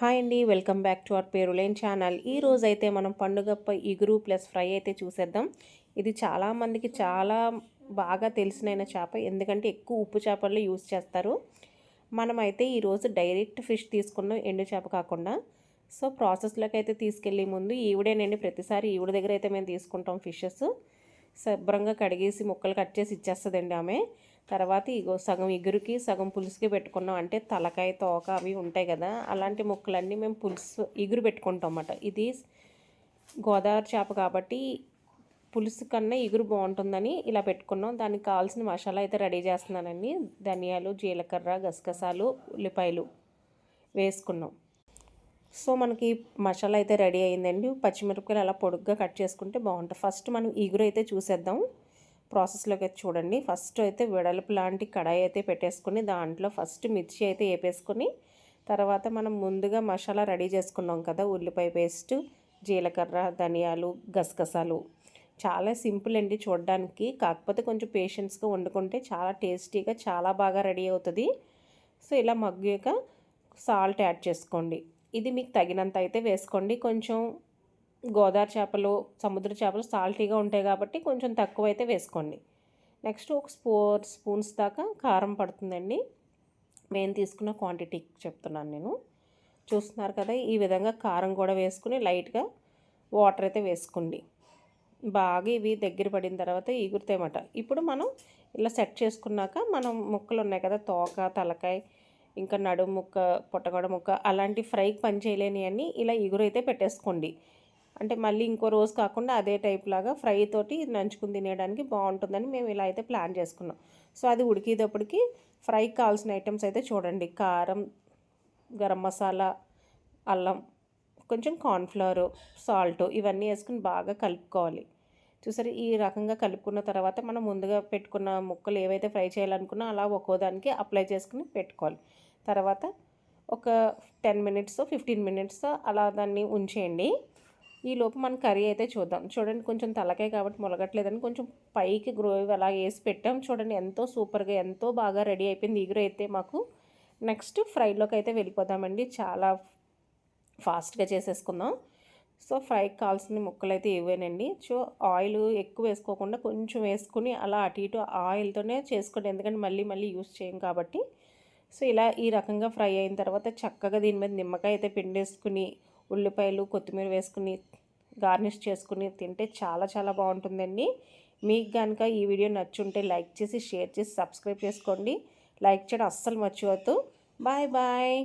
Hi అండి welcome back to our పేరులేన్ channel. ఈ రోజైతే అయితే మనం పండుగపై ఇగురు ప్లస్ ఫ్రై అయితే చూసేద్దాం. ఇది చాలామందికి చాలా బాగా తెలిసిన చేప ఎందుకంటే ఎక్కువ ఉప్పు చేపల్లో యూస్ చేస్తారు. మనమైతే ఈరోజు డైరెక్ట్ ఫిష్ తీసుకున్నాం ఎండు చేప కాకుండా సో ప్రాసెస్లోకి అయితే తీసుకెళ్ళే ముందు ఈవిడేనండి ప్రతిసారి ఈవిడ దగ్గర అయితే మేము తీసుకుంటాం ఫిషెస్. శుభ్రంగా కడిగేసి ముక్కలు కట్ చేసి ఇచ్చేస్తుందండి ఆమె. తర్వాత ఇగో సగం ఇగురుకి సగం పులుసుకి పెట్టుకున్నాం. అంటే తలకాయ తోక అవి ఉంటాయి కదా అలాంటి ముక్కలన్నీ మేము పులుసు ఇగురు పెట్టుకుంటాం అన్నమాట ఇది గోదావరి చేప కాబట్టి పులుసు కన్నా ఇగురు బాగుంటుందని ఇలా పెట్టుకున్నాం. దానికి కావాల్సిన మసాలా అయితే రెడీ చేస్తున్నానండి. ధనియాలు జీలకర్ర గసగసాలు ఉల్లిపాయలు వేసుకున్నాం. సో మనకి మసాలా అయితే రెడీ అయిందండి. పచ్చిమిరపకాయలు అలా పొడుగ్గా కట్ చేసుకుంటే బాగుంటుంది. ఫస్ట్ మనం ఇగురు అయితే చూసేద్దాం. ప్రాసెస్లోకి అయితే చూడండి. ఫస్ట్ అయితే వెడల్పు లాంటి కడాయి అయితే పెట్టేసుకుని దాంట్లో ఫస్ట్ మిర్చి అయితే వేపేసుకొని తర్వాత మనం ముందుగా మసాలా రెడీ చేసుకున్నాం కదా ఉల్లిపాయ పేస్ట్ జీలకర్ర ధనియాలు గసగసాలు. చాలా సింపుల్ అండి చూడడానికి. కాకపోతే కొంచెం పేషెన్స్గా వండుకుంటే చాలా టేస్టీగా చాలా బాగా రెడీ అవుతుంది. సో ఇలా మగ్గాక సాల్ట్ యాడ్ చేసుకోండి. ఇది మీకు తగినంత అయితే వేసుకోండి. కొంచెం గోదావరి చేపలు సముద్ర చేపలు సాల్టీగా ఉంటాయి కాబట్టి కొంచెం తక్కువ అయితే వేసుకోండి. నెక్స్ట్ ఒక ఫోర్ స్పూన్స్ దాకా కారం పడుతుందండి. మేము తీసుకున్న క్వాంటిటీ చెప్తున్నాను నేను. చూస్తున్నారు కదా ఈ విధంగా కారం కూడా వేసుకుని లైట్గా వాటర్ అయితే వేసుకోండి. బాగా ఇవి దగ్గర పడిన తర్వాత ఈగురుతాయన్నమాట. ఇప్పుడు మనం ఇలా సెట్ చేసుకున్నాక మనం ముక్కలు ఉన్నాయి కదా తోక తలకాయ ఇంకా నడుము ముక్క పొట్టగొడ ముక్క అలాంటి ఫ్రైకి పని చేయలేని అన్నీ ఇలా ఎగురైతే అయితే పెట్టేసుకోండి. అంటే మళ్ళీ ఇంకో రోజు కాకుండా అదే టైప్ లాగా ఫ్రై తోటి నంచుకుని తినేయడానికి బాగుంటుందని మేము ఇలా అయితే ప్లాన్ చేసుకున్నాం. సో అది ఉడికేటప్పటికి ఫ్రైకి కావాల్సిన ఐటమ్స్ అయితే చూడండి. కారం గరం మసాలా అల్లం కొంచెం కార్న్ఫ్లవర్ సాల్ట్ ఇవన్నీ వేసుకుని బాగా కలుపుకోవాలి. చూసారు ఈ రకంగా కలుపుకున్న తర్వాత మనం ముందుగా పెట్టుకున్న ముక్కలు ఏవైతే ఫ్రై చేయాలనుకున్నా అలా ఒక్కో దానికి అప్లై చేసుకుని పెట్టుకోవాలి. తర్వాత ఒక టెన్ మినిట్స్ ఫిఫ్టీన్ మినిట్స్ అలా దాన్ని ఉంచేయండి. ఈ లోపు మన కర్రీ అయితే చూద్దాం. చూడండి కొంచెం తలకాయ కాబట్టి మొలగట్లేదని కొంచెం పైకి గ్రోవ్ అలా వేసి పెట్టాం. చూడండి ఎంతో సూపర్గా ఎంతో బాగా రెడీ అయిపోయింది ఈగురు అయితే మాకు. నెక్స్ట్ ఫ్రైలోకి అయితే వెళ్ళిపోదామండి. చాలా ఫాస్ట్గా చేసేసుకుందాం. సో ఫ్రైకి కావాల్సిన ముక్కలు అయితే ఇవేనండి సో ఆయిల్ ఎక్కువ వేసుకోకుండా కొంచెం వేసుకుని అలా అటు ఇటు ఆయిల్తోనే చేసుకోండి. ఎందుకంటే మళ్ళీ మళ్ళీ యూస్ చేయం కాబట్టి. సో ఇలా ఈ రకంగా ఫ్రై అయిన తర్వాత చక్కగా దీని మీద నిమ్మకాయ అయితే పిండేసుకుని ఉల్లిపాయలు కొత్తిమీర వేసుకుని గార్నిష్ చేసుకుని తింటే చాలా చాలా బాగుంటుందండి. మీకు కనుక ఈ వీడియో నచ్చుంటే లైక్ చేసి షేర్ చేసి సబ్స్క్రైబ్ చేసుకోండి. లైక్ చేయడం అస్సలు మర్చిపోతూ బాయ్ బాయ్.